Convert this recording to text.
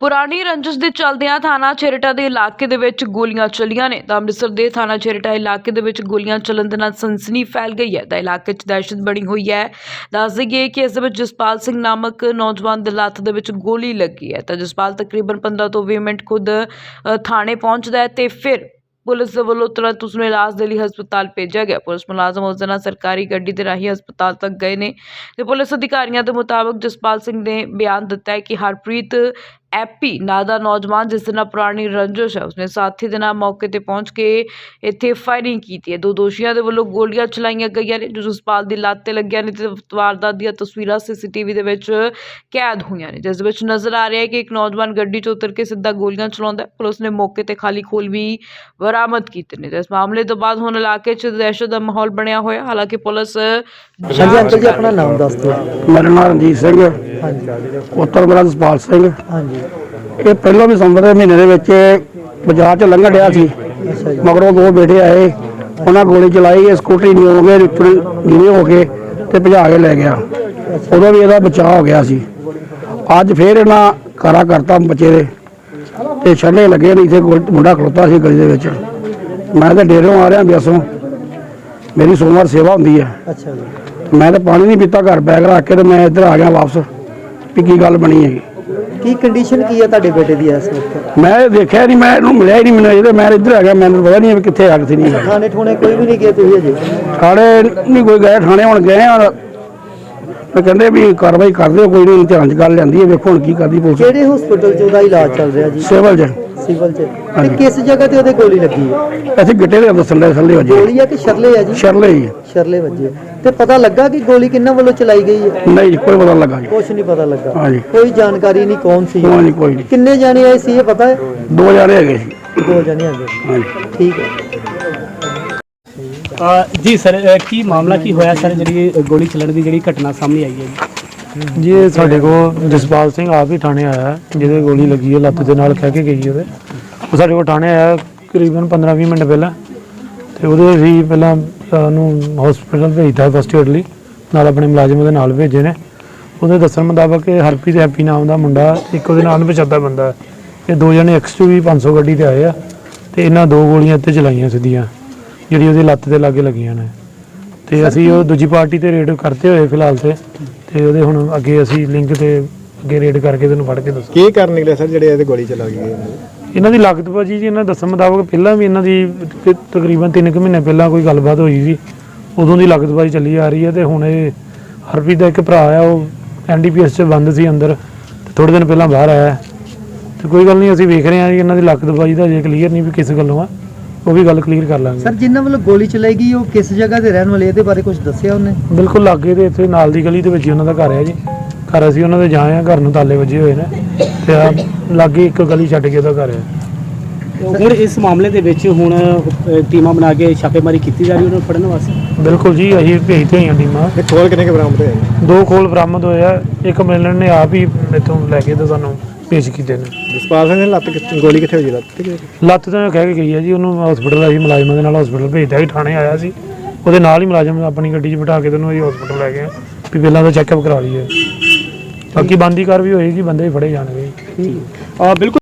ਪੁਰਾਣੀ ਰੰਜਿਸ਼ ਦੇ ਚਲਦਿਆਂ ਥਾਣਾ ਛੇਰਟਾ ਦੇ ਇਲਾਕੇ ਦੇ ਵਿੱਚ ਗੋਲੀਆਂ ਚੱਲੀਆਂ ਨੇ। ਤਾਂ ਅੰਮ੍ਰਿਤਸਰ ਦੇ ਥਾਣਾ ਛੇਰਟਾ ਇਲਾਕੇ ਦੇ ਵਿੱਚ ਗੋਲੀਆਂ ਚੱਲਣ ਦੇ ਨਾਲ ਸਨਸਨੀ ਫੈਲ ਗਈ ਹੈ। ਤਾਂ ਇਲਾਕੇ 'ਚ ਦਹਿਸ਼ਤ ਬਣੀ ਹੋਈ ਹੈ। ਦੱਸ ਦਈਏ ਕਿ ਇਸ ਦੇ ਵਿੱਚ ਜਸਪਾਲ ਸਿੰਘ ਨਾਮਕ ਨੌਜਵਾਨ ਦੇ ਲੱਤ ਦੇ ਵਿੱਚ ਗੋਲੀ ਲੱਗੀ ਹੈ। ਤਾਂ ਜਸਪਾਲ ਤਕਰੀਬਨ 15 ਤੋਂ 20 ਮਿੰਟ ਖੁਦ ਥਾਣੇ ਪਹੁੰਚਦਾ ਹੈ ਤੇ ਫਿਰ ਪੁਲਿਸ ਦੇ ਵੱਲੋਂ ਤੁਰੰਤ ਉਸ ਨੂੰ ਇਲਾਜ ਦੇ ਲਈ ਹਸਪਤਾਲ ਭੇਜਿਆ ਗਿਆ। ਪੁਲਿਸ ਮੁਲਾਜ਼ਮ ਉਸ ਦੇ ਨਾਲ ਸਰਕਾਰੀ ਗੱਡੀ ਦੇ ਰਾਹੀਂ ਹਸਪਤਾਲ ਤੱਕ ਗਏ ਨੇ ਤੇ ਪੁਲਿਸ ਅਧਿਕਾਰੀਆਂ ਦੇ ਮੁਤਾਬਕ ਜਸਪਾਲ ਸਿੰਘ ਨੇ ਬਿਆਨ ਦਿੱਤਾ ਹੈ ਕਿ ਹਰਪ੍ਰੀਤ ਐਪੀ ਨਾਂ ਦਾ ਨੌਜਵਾਨ ਜਿਸ ਦੇ ਨਾਲ ਪੁਰਾਣੀ ਰੰਜਿਸ਼ ਹੈ ਉਸਨੇ ਸਾਥੀ ਦੇ ਨਾਲ ਮੌਕੇ ਤੇ ਪਹੁੰਚ ਕੇ ਇੱਥੇ ਫਾਇਰਿੰਗ ਕੀਤੀ ਹੈ। ਦੋ ਦੋਸ਼ੀਆਂ ਦੇ ਵੱਲੋਂ ਗੋਲੀਆਂ ਚਲਾਈਆਂ ਗਈਆਂ ਨੇ ਜੋ ਜਸਪਾਲ ਦੀ ਲੱਤ ਤੇ ਲੱਗੀਆਂ ਨੇ ਤੇ ਵਾਰਦਾਤ ਦੀਆਂ ਤਸਵੀਰਾਂ ਸੀਸੀਟੀਵੀ ਦੇ ਵਿੱਚ ਕੈਦ ਹੋਈਆਂ ਨੇ ਜਿਸ ਵਿੱਚ ਨਜ਼ਰ ਆ ਰਿਹਾ ਹੈ ਕਿ ਇੱਕ ਨੌਜਵਾਨ ਗੱਡੀ 'ਚ ਉਤਰ ਕੇ ਸਿੱਧਾ ਗੋਲੀਆਂ ਚਲਾਉਂਦਾ ਹੈ। ਪੁਲਿਸ ਨੇ ਮੌਕੇ ਤੇ ਖਾਲੀ ਖੋਲ ਵੀ ਬਰਾਮਦ ਕੀਤੇ ਨੇ। ਇਸ ਮਾਮਲੇ ਤੋਂ ਬਾਅਦ ਹੁਣ ਇਲਾਕੇ 'ਚ ਦਹਿਸ਼ਤ ਦਾ ਮਾਹੌਲ ਬਣਿਆ ਹੋਇਆ ਹਾਲਾਂਕਿ ਪੁਲਿਸ ਹਾਂਜੀ ਅੰਕਲ ਜੀ ਆਪਣਾ ਨਾਮ ਦੱਸ ਦਿਓ। ਮੇਰਾ ਨਾਮ ਰਣਜੀਤ ਸਿੰਘ ਹਾਂਜੀ। ਪੁੱਤਰ ਮੇਰਾ ਜਸਪਾਲ ਸਿੰਘ ਹਾਂਜੀ। ਇਹ ਪਹਿਲਾਂ ਵੀ ਸੰਵਰ ਦੇ ਮਹੀਨੇ ਦੇ ਵਿੱਚ ਬਾਜ਼ਾਰ 'ਚ ਲੰਘ ਡਿਆ ਸੀ। ਮਗਰੋਂ ਦੋ ਬੇਟੇ ਆਏ ਉਹਨਾਂ ਗੋਲੀ ਚਲਾਈ ਇਹ ਸਕੂਟਰੀ ਨਹੀਂ ਹੋ ਗਏ ਨੀਵੇਂ ਹੋ ਕੇ ਤੇ ਭਜਾ ਕੇ ਲੈ ਗਿਆ। ਉਦੋਂ ਵੀ ਇਹਦਾ ਬਚਾਅ ਹੋ ਗਿਆ ਸੀ। ਅੱਜ ਫੇਰ ਇਹਨਾਂ ਕਾਰਾ ਕਰਤਾ ਬੱਚੇ ਦੇ ਤੇ ਛੱਲੇ ਲੱਗੇ ਨਹੀਂ ਇੱਥੇ ਗੋਲ- ਮੁੰਡਾ ਖਲੋਤਾ ਸੀ ਗਲੀ ਦੇ ਵਿੱਚ। ਮੈਂ ਤਾਂ ਡੇਰੋਂ ਆ ਰਿਹਾ ਬਿਆਸੋਂ ਮੇਰੀ ਸੋਮਵਾਰ ਸੇਵਾ ਹੁੰਦੀ ਹੈ। ਅੱਛਾ ਜੀ। ਮੈਂ ਤਾਂ ਪਾਣੀ ਨਹੀਂ ਪੀਤਾ ਘਰ ਬੈਗ ਰੱਖ ਕੇ ਤੇ ਮੈਂ ਇੱਧਰ ਆ ਗਿਆ ਵਾਪਸ ਵੀ ਕੀ ਗੱਲ ਬਣੀ ਹੈਗੀ। ਕੀ ਕੰਡੀਸ਼ਨ ਕੀ ਹੈ ਤੁਹਾਡੇ ਬੇਟੇ ਦੀ ਇਸ ਵਕਤ? ਮੈਂ ਦੇਖਿਆ ਨਹੀਂ ਮੈਂ ਇਹਨੂੰ ਮਿਲਿਆ ਹੀ ਨਹੀਂ ਮੈਨੂੰ ਇਹਦੇ ਮੈਂ ਇੱਧਰ ਆ ਗਿਆ ਮੈਨੂੰ ਪਤਾ ਨਹੀਂ ਕਿੱਥੇ ਆ ਕਿੱਥੇ ਨਹੀਂ ਹੈ ਥਾਣੇ ਠੋਣੇ ਕੋਈ ਵੀ ਨਹੀਂ ਗਏ ਤੁਸੀਂ ਅਜੇ? ਥਾਣੇ ਨਹੀਂ ਕੋਈ ਗਏ ਥਾਣੇ ਹੁਣ ਗਏ ਆ ਤੇ ਕਹਿੰਦੇ ਵੀ ਕਾਰਵਾਈ ਕਰਦੇ ਹੋ ਕੋਈ ਨਹੀਂ ਧਿਆਨ ਚ ਗੱਲ ਲੈਂਦੀ ਹੈ ਵੇਖੋ ਹੁਣ ਕੀ ਕਰਦੀ ਪੁਲਿਸ। ਕਿਹੜੇ ਹਸਪੀਟਲ 'ਚ ਉਹਦਾ ਇਲਾਜ ਚੱਲ ਰਿਹਾ ਜੀ? ਸਿਵਲ ਚ। ਸਿਵਲ 'ਚ। ਤੇ ਕਿਸ ਜਗ੍ਹਾ ਤੇ ਉਹਦੇ ਗੋਲੀ ਲੱਗੀ ਹੈ? ਇੱਥੇ ਗਿੱਟੇ ਦੇ ਦੱਸਣ ਦੇ ਥੱਲੇ ਵਜੇ। ਗੋਲੀ ਹੈ ਕਿ ਸ਼ਰਲੇ ਹੈ ਜੀ? ਸ਼ਰਲੇ ਹੀ ਸ਼ਰਲੇ ਵੱਜੇ। ਤੇ ਪਤਾ ਲੱਗਾ ਕਿ ਗੋਲੀ ਕਿੰਨਾਂ ਵੱਲੋਂ ਚਲਾਈ ਗਈ ਹੈ? ਨਹੀਂ ਜੀ, ਕੋਈ ਪਤਾ ਲੱਗਾ ਜੀ। ਕੁਝ ਨਹੀਂ ਪਤਾ ਲੱਗਾ। ਹਾਂਜੀ ਕੋਈ ਜਾਣਕਾਰੀ ਨਹੀਂ ਕੌਣ ਸੀ? ਕੋਈ ਨਹੀਂ ਕੋਈ ਨਹੀਂ। ਕਿੰਨੇ ਜਾਣੇ ਆਏ ਸੀ ਇਹ ਪਤਾ? ਹੈ ਦੋ ਜਾਣੇ ਹੈਗੇ ਸੀ। ਦੋ ਜਾਣੇ ਆ ਗਏ ਹਾਂਜੀ ਠੀਕ ਹੈ। ਅ, ਜੀ ਸਰ ਅ, ਕੀ ਮਾਮਲਾ ਕੀ ਹੋਇਆ ਸਰ ਜਿਹੜੀ ਗੋਲੀ ਚੱਲਣ ਦੀ ਜਿਹੜੀ ਘਟਨਾ ਸਾਹਮਣੇ ਆਈ ਹੈ ਜੀ? ਜੀ ਇਹ ਸਾਡੇ ਕੋਲ ਜਸਪਾਲ ਸਿੰਘ ਆਪ ਹੀ ਥਾਣੇ ਆਇਆ ਹੈ, ਜਿਹਦੇ ਗੋਲੀ ਲੱਗੀ ਹੈ ਲੱਤ ਦੇ ਨਾਲ ਕਹਿ ਕੇ ਗਈ ਉਹਦੇ। ਉਹ ਸਾਡੇ ਕੋਲ ਥਾਣੇ ਆਇਆ ਕਰੀਬਨ 15-20 ਮਿੰਟ ਪਹਿਲਾਂ। ਤੇ ਉਹਦੇ ਅਸੀਂ ਪਹਿਲਾਂ ਉਹਨੂੰ ਹਸਪੀਟਲ ਭੇਜਤਾ ਫਸਟ ਏਡ ਲਈ। ਨਾਲ ਆਪਣੇ ਮੁਲਾਜ਼ਮ ਉਹਦੇ ਨਾਲ ਭੇਜੇ ਨੇ। ਉਹਦੇ ਦੱਸਣ ਮੁਤਾਬਕ ਹਰਪ੍ਰੀਤ ਹੈਪੀ ਨਾਮ ਦਾ ਮੁੰਡਾ ਇੱਕ ਉਹਦੇ ਨਾਲ ਪਛਾਦਾ ਬੰਦਾ। ਇਹ ਦੋ ਜਣੇ ਐਕਸਯੂਵੀ 500 ਗੱਡੀ ਤੇ ਆਏ ਆ ਤੇ ਇਹਨਾਂ ਦੋ ਗੋਲੀਆਂ ਇੱਥੇ ਚਲਾਈਆਂ ਸਿੱਧੀਆਂ ਜਿਹੜੀ ਉਹਦੀ ਲੱਤ ਦੇ ਲਾਗੇ ਲੱਗੀਆਂ ਨੇ। ਤੇ ਅਸੀਂ ਉਹ ਦੂਜੀ ਪਾਰਟੀ ਤੇ ਰੇਡ ਕਰਤੇ ਹੋਏ ਫਿਲਹਾਲ ਤੇ। ਤੇ ਉਹਦੇ ਹੁਣ ਅੱਗੇ ਅਸੀਂ ਲਿੰਕ ਤੇ ਅੱਗੇ ਰੇਡ ਕਰਕੇ ਤੈਨੂੰ ਫੜ ਕੇ ਦੱਸ ਕੀ ਕਰਨ ਨਿਕਲੇ ਸਰ ਜਿਹੜੇ ਇਹਦੇ ਗੋਲੀ ਚਲਾ ਗਈ ਇਹਨਾਂ ਦੀ ਲਾਗਤ ਭਾਜੀ ਜੀ ਇਹਨਾਂ ਦੇ ਦੱਸਣ ਮੁਤਾਬਕ ਪਹਿਲਾਂ ਵੀ ਇਹਨਾਂ ਦੀ ਤ- ਤਕਰੀਬਨ 3 ਕੁ ਮਹੀਨੇ ਪਹਿਲਾਂ ਕੋਈ ਗੱਲਬਾਤ ਹੋਈ ਸੀ। ਉਦੋਂ ਦੀ ਲਾਗਤ ਭਾਜੀ ਚੱਲੀ ਆ ਰਹੀ ਹੈ ਤੇ ਹੁਣ ਇਹ ਹਰਪ੍ਰੀਤ ਦਾ ਇੱਕ ਭਰਾ ਆ ਉਹ ਐਨਡੀਪੀਐਸ 'ਚ ਬੰਦ ਸੀ ਅੰਦਰ ਤੇ ਥੋੜੇ ਦਿਨ ਪਹਿਲਾਂ ਬਾਹਰ ਆਇਆ। ਹੈ। ਤੇ ਕੋਈ ਗੱਲ ਨਹੀਂ ਅਸੀਂ ਵੇਖ ਰਹੇ ਹਾਂ ਜੀ ਇਹਨਾਂ ਦੀ ਲਾਗਤ ਭਾਜੀ ਦਾ ਜੇ ਕਲੀਅਰ ਨਹੀਂ ਵੀ ਕਿਸ ਗੱਲੋਂ ਆ ਉਹ ਵੀ ਗੱਲ ਕਲੀਅਰ ਕਰ ਲਾਂਗੇ। ਸਰ ਜਿਨ੍ਹਾਂ ਵੱਲੋਂ ਗੋਲੀ ਚਲਾਈ ਗਈ ਉਹ ਕਿਸ ਜਗ੍ਹਾ ਤੇ ਰਹਿਣ ਵਾਲੇ ਇਹਦੇ ਬਾਰੇ ਕੁਝ ਦੱਸਿਆ ਉਹਨੇ? ਬਿਲਕੁਲ ਲਾਗੇ ਤੇ ਇੱਥੇ ਨਾਲ ਦੀ ਗਲੀ ਦੇ ਵਿੱਚ ਹੀ ਉਹਨਾਂ ਦਾ ਘਰ ਹੈ ਜੀ। ਘਰ ਅਸੀਂ ਉਹਨਾਂ ਦੇ ਜਾਏ ਆ ਘਰ ਨੂੰ ਤਾਲੇ ਵੱਜੇ ਹੋਏ ਨੇ ਤੇ ਆ ਲਾਗੇ ਇੱਕ ਗਲੀ ਛੱਡ ਕੇ ਉਹਦਾ ਘਰ ਹੈ। ਹੁਣ ਇਸ ਮਾਮਲੇ ਦੇ ਵਿੱਚ ਹੁਣ ਟੀਮਾਂ ਬਣਾ ਕੇ ਛਾਪੇਮਾਰੀ ਕੀਤੀ ਜਾ ਰਹੀ ਉਹਨਾਂ ਨੂੰ ਫੜਨ ਵਾਸਤੇ? ਬਿਲਕੁਲ ਜੀ ਅਸੀਂ ਭੇਜਦੇ ਹੋਈਆਂ ਟੀਮਾਂ। ਇਹ ਖੋਲ ਕਿੰਨੇ ਕੇ ਬਰਾਮਦ ਹੋਏ ਦੋ ਖੋਲ ਬਰਾਮਦ ਹੋਏ ਆ ਇੱਕ ਮਿਲਣ ਨੇ ਆਪ ਹੀ ਇੱਥੋਂ ਲੈ ਕੇ ਤੇ ਸਾਨੂੰ ਪੇਸ਼ ਕੀਤੇ ਨੇ। ਜਸਪਾਲ ਸਿੰਘ ਨੇ ਲੱਤ ਕਿੱਥੇ- ਗੋਲੀ ਕਿੱਥੇ ਹੋਈ ਲੱਤ ਤੇ? ਲੱਤ ਤਾਂ ਕਹਿ ਕੇ ਗਈ ਹੈ ਜੀ ਉਹਨੂੰ ਹਸਪੀਟਲ ਅਸੀਂ ਮੁਲਾਜ਼ਮਾਂ ਦੇ ਨਾਲ ਹਸਪੀਟਲ ਭੇਜਦਾ ਸੀ ਥਾਣੇ ਆਇਆ ਸੀ। ਉਹਦੇ ਨਾਲ ਹੀ ਮੁਲਾਜ਼ਮ ਆਪਣੀ ਗੱਡੀ 'ਚ ਬਿਠਾ ਕੇ ਤੈਨੂੰ ਅਸੀਂ ਹਸਪੀਟਲ ਲੈ ਗਏ ਆ ਵੀ ਪਹਿਲਾਂ ਤਾਂ ਚੈੱਕਅਪ ਕਰਾ ਲਈਏ। ਬਾਕੀ ਬੰਦੀ ਕਾਰ ਵੀ ਹੋਏਗੀ ਬੰਦੇ ਫੜੇ ਜਾਣਗੇ। ਅ, ਬਿਲਕੁਲ